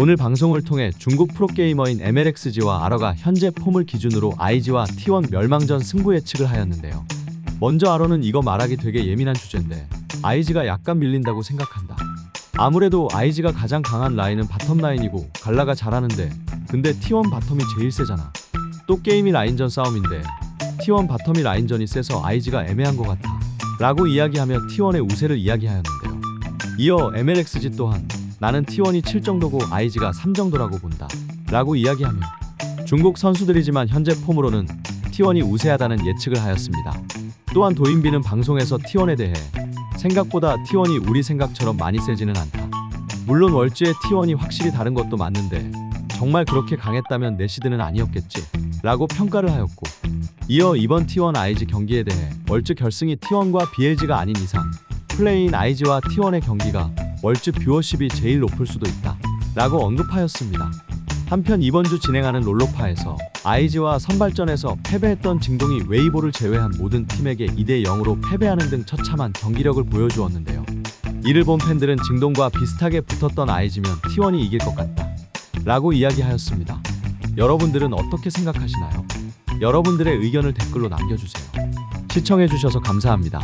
오늘 방송을 통해 중국 프로게이머인 MLXG와 아러가 현재 폼을 기준으로 IG와 T1 멸망전 승부 예측을 하였는데요. 먼저 아러는 이거 말하기 되게 예민한 주제인데 IG가 약간 밀린다고 생각한다. 아무래도 IG가 가장 강한 라인은 바텀 라인이고 갈라가 잘하는데 근데 T1 바텀이 제일 세잖아. 또 게임이 라인전 싸움인데 T1 바텀이 라인전이 세서 IG가 애매한 것 같아. 라고 이야기하며 T1의 우세를 이야기하였는데요. 이어 MLXG 또한 나는 T1이 7 정도고 IG가 3 정도라고 본다. 라고 이야기하며 중국 선수들이지만 현재 폼으로는 T1이 우세하다는 예측을 하였습니다. 또한 도인비는 방송에서 T1에 대해 생각보다 T1이 우리 생각처럼 많이 세지는 않다. 물론 월주의 T1이 확실히 다른 것도 맞는데 정말 그렇게 강했다면 내 시드는 아니었겠지. 라고 평가를 하였고 이어 이번 T1 IG 경기에 대해 월주 결승이 T1과 BLG가 아닌 이상 플레이인 IG와 T1의 경기가 월주 뷰어십이 제일 높을 수도 있다. 라고 언급하였습니다. 한편 이번 주 진행하는 롤로파에서 IG와 선발전에서 패배했던 징동이 웨이보를 제외한 모든 팀에게 2대 0으로 패배하는 등 처참한 경기력을 보여주었는데요. 이를 본 팬들은 징동과 비슷하게 붙었던 IG면 T1이 이길 것 같다. 라고 이야기하였습니다. 여러분들은 어떻게 생각하시나요? 여러분들의 의견을 댓글로 남겨주세요. 시청해주셔서 감사합니다.